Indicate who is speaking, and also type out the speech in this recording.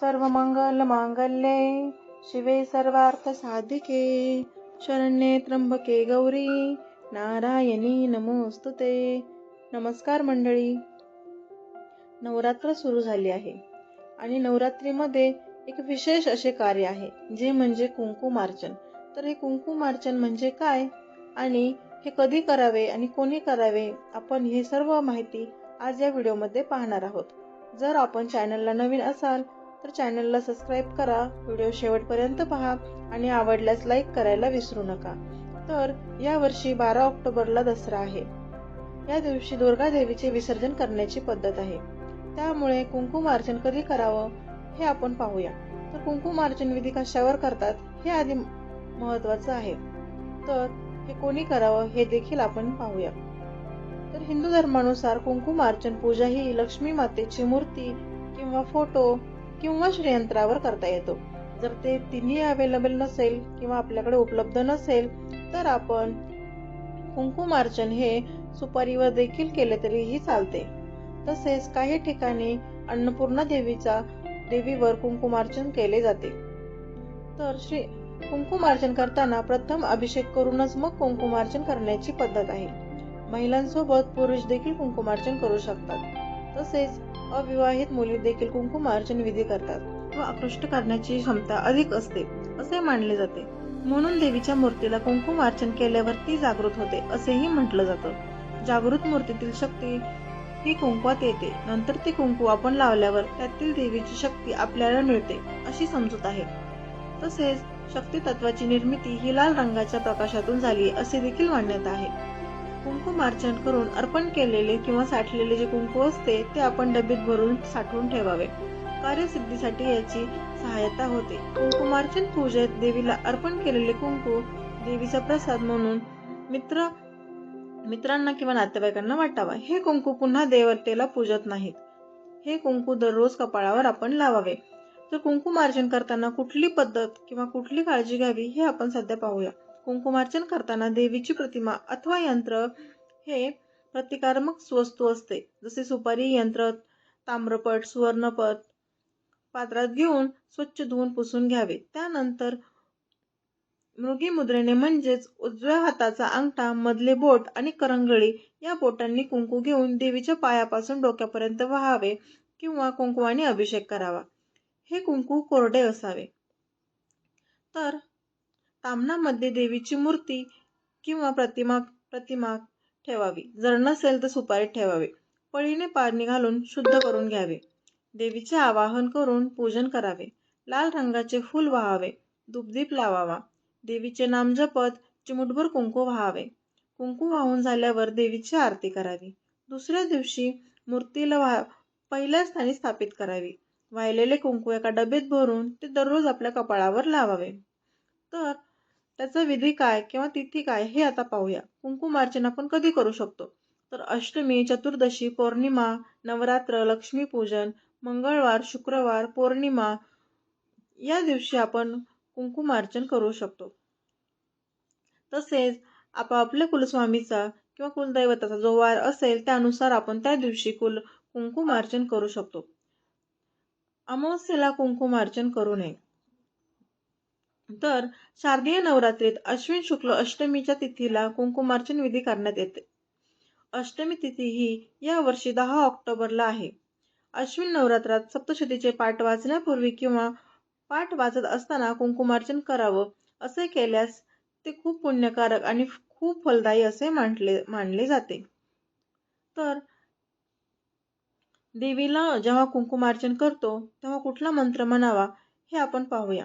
Speaker 1: सर्वमंगलमांगल्ये शिवे सर्वार्थसाधिके। शरण्ये त्र्यंबके गौरी नारायणी नमोस्तुते नमस्कार मंडळी। नवरात्र सुरू झाली आहे आणि नवरात्रीमध्ये एक विशेष असे कार्य आहे जे म्हणजे कुंकुमार्चन. तर हे कुंकुमार्चन म्हणजे काय? आणि हे कधी करावे आणि कोणी करावे? आपण हे सर्व माहिती आज या व्हिडिओमध्ये पाहणार आहोत. जर आपण चॅनलला नवीन असाल तर चॅनलला सबस्क्राईब करा व्हिडिओ शेवटपर्यंत पहा आणि आवडल्यास लाईक करायला विसरू नका. तर या वर्षी बारा ऑक्टोबरला दसरा आहे. या दिवशी दुर्गा देवीचे विसर्जन करण्याची पद्धत आहे. त्यामुळे कुंकुमार्चन कधी करावं हे आपण पाहूया. तर कुंकुमार्चन विधी कशावर करतात हे आधी महत्वाचं आहे. तर हे कोणी करावं हे देखील आपण पाहूया. तर हिंदू धर्मानुसार कुंकुमार्चन पूजा ही लक्ष्मी मातेची मूर्ती किंवा फोटो किंवा श्रीयंत्रावर करता येतो. जर ते तिन्ही अवेलेबल नसेल किंवा आपल्याकडे उपलब्ध नसेल तर आपण कुंकुमार्चन हे सुपारीवर देखील केले तरीही चालते. तसेच काही ठिकाणी अन्नपूर्णा देवीचा देवीवर कुंकुमार्चन केले जाते. तर श्री कुंकुमार्चन करताना प्रथम अभिषेक करूनच मग कुंकुमार्चन करण्याची पद्धत आहे. महिलांसोबत पुरुष देखील कुंकुमार्चन करू शकतात. तसेच अविवाहित मुली देखील कुंकुमार्चन विधी करतात व आकृष्ट करण्याची क्षमता अधिक असते असे मानले जाते. म्हणून देवीच्या मूर्तीला कुंकुमार्चन केल्यावर ती जागृत होते असेही म्हटलं जातं. जागृत मूर्तीतील शक्ती ही कुंकवात येते. नंतर ती कुंकू आपण लावल्यावर त्यातील देवीची शक्ती आपल्याला मिळते अशी समजूत आहे. तसेच शक्ती तत्वाची निर्मिती ही लाल रंगाच्या प्रकाशातून झाली असे देखील मान्यता आहे. कुंकुमार्चन करून अर्पण केलेले किंवा साठलेले जे कुंकू असते ते आपण डबीत भरून साठवून ठेवावे. कार्यसिद्धीसाठी याची सहायता होते. कुंकुमार्चन पूजेत देवीला अर्पण केलेले कुंकू देवीचा प्रसाद म्हणून मित्र मित्रांना किंवा नातेवाईकांना वाटावा. हे कुंकू पुन्हा देवतेला पूजत नाहीत. हे कुंकू दररोज कपाळावर आपण लावावे. तर कुंकुमार्जन करताना कुठली पद्धत किंवा कुठली काळजी घ्यावी हे आपण सध्या पाहूया. कुंकुमार्चन करताना देवीची प्रतिमा अथवा यंत्र हे प्रतिकारमक वस्तू असते. जसे सुपारी यंत्र ताम्रपट सुवर्णपट पात्रात घेऊन स्वच्छ धुवून पुसून घ्यावे. त्यानंतर मृगी मुद्रेने म्हणजेच उजव्या हाताचा अंगठा मधले बोट आणि करंगळी या बोटांनी कुंकू घेऊन देवीच्या पायापासून डोक्यापर्यंत व्हावे किंवा कुंकुवाने अभिषेक करावा. हे कुंकू कोरडे असावे. तर तामणामध्ये देवीची मूर्ती किंवा प्रतिमा प्रतिमा ठेवावी. जर नसेल तर सुपारीत ठेवावे. पळीने पाणी घालून शुद्ध करून घ्यावे. देवीचे आवाहन करून पूजन करावे. लाल रंगाचे फूल वाहावे. दुपदीप लावावा. देवीचे नाम जपत चिमुटभर कुंकू वाहावे. कुंकू वाहून झाल्यावर देवीची आरती करावी. दुसऱ्या दिवशी मूर्तीला वाह पहिल्या स्थानी स्थापित करावी. वाहिलेले कुंकू एका डबेत भरून ते दररोज आपल्या कपाळावर लावावे. तर त्याचा विधी काय किंवा तिथी काय हे आता पाहूया. कुंकुमार्चन आपण कधी करू शकतो? तर अष्टमी चतुर्दशी पौर्णिमा नवरात्र लक्ष्मीपूजन मंगळवार शुक्रवार पौर्णिमा या दिवशी आपण कुंकुमार्चन करू शकतो. तसेच आपापल्या कुलस्वामीचा किंवा कुलदैवताचा जो वार असेल त्यानुसार आपण त्या दिवशी कुल कुंकुमार्चन करू शकतो. अमावस्येला कुंकुमार्चन करू नये. तर शारदीय नवरात्रीत अश्विन शुक्ल अष्टमीच्या तिथीला कुंकुमार्चन विधी करण्यात येते. अष्टमी तिथी ही या वर्षी दहा ऑक्टोबरला आहे. अश्विन नवरात्रात सप्तशतीचे पाठ वाचण्यापूर्वी किंवा पाठ वाचत असताना कुंकुमार्चन करावं असे केल्यास ते खूप पुण्यकारक आणि खूप फलदायी असे मानले मानले जाते. तर देवीला जेव्हा कुंकुमार्चन करतो तेव्हा कुठला मंत्र म्हणावा हे आपण पाहूया.